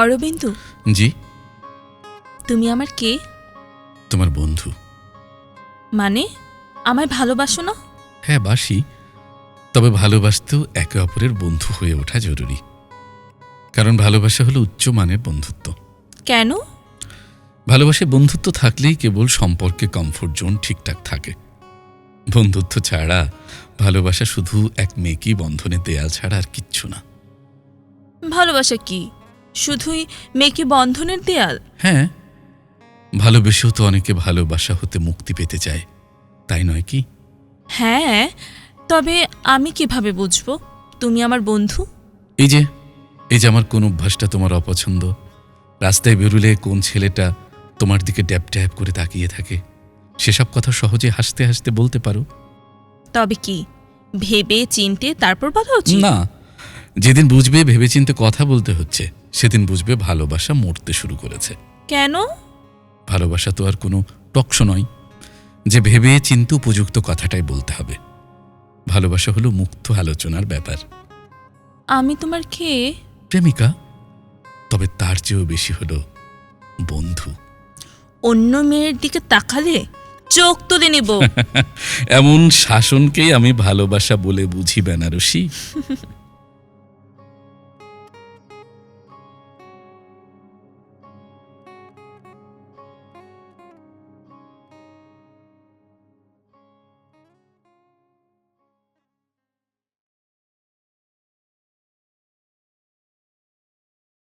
অরবিন্দু। জি। তুমি আমার কে? তোমার বন্ধু। মানে আমায় ভালোবাসো না? হ্যাঁ বাসি। তবে ভালোবাসতেও একে অপরের বন্ধু হয়ে ওঠা জরুরি। কারণ ভালোবাসা হলো উচ্চমানের বন্ধুত্ব। কেন? ভালোবাসে বন্ধুত্ব থাকলেই কেবল সম্পর্কে কমফোর্ট জোন ঠিকঠাক থাকে। বন্ধুত্ব ছাড়া ভালোবাসা শুধু এক মেকি বন্ধনে দেয়াল ছাড়া আর কিচ্ছু না। ভালোবাসা কি? শুধুই মেয়েকে বন্ধনের দেয়াল? হ্যাঁ ভালোবেসেও তো অনেকে ভালোবাসা হতে মুক্তি পেতে চায় তাই নয় কি? হ্যাঁ তবে আমি কীভাবে বুঝব? তুমি আমার বন্ধু? এই যে এই যে আমার কোন অভ্যাসটা তোমার অপছন্দ। রাস্তায় বেরুলে কোন ছেলেটা তোমার দিকে ড্যাব ড্যাব করে তাকিয়ে থাকে? সেসব কথা সহজে হাসতে হাসতে বলতে পারো। তবে কি? ভেবে চিনতে তারপর বলা উচিত? না যেদিন বুঝবে ভেবেচিন্তে কথা বলতে হচ্ছে। সেদিন বুঝবে ভালোবাসা মরতে শুরু করেছে। কেন? ভালোবাসা তো আর কোনো টকশো নয়। যে ভেবে চিন্তে উপযুক্ত কথাটাই বলতে হবে। ভালোবাসা হলো মুক্ত আলোচনার ব্যাপার। আমি তোমার কে? প্রেমিকা। তবে তার চেয়েও বেশি হলো বন্ধু। অন্য মেয়ের দিকে তাকালে চোখ তুলে নেব। এমন শাসনকেই আমি ভালোবাসা বলে বুঝি বেনারসি।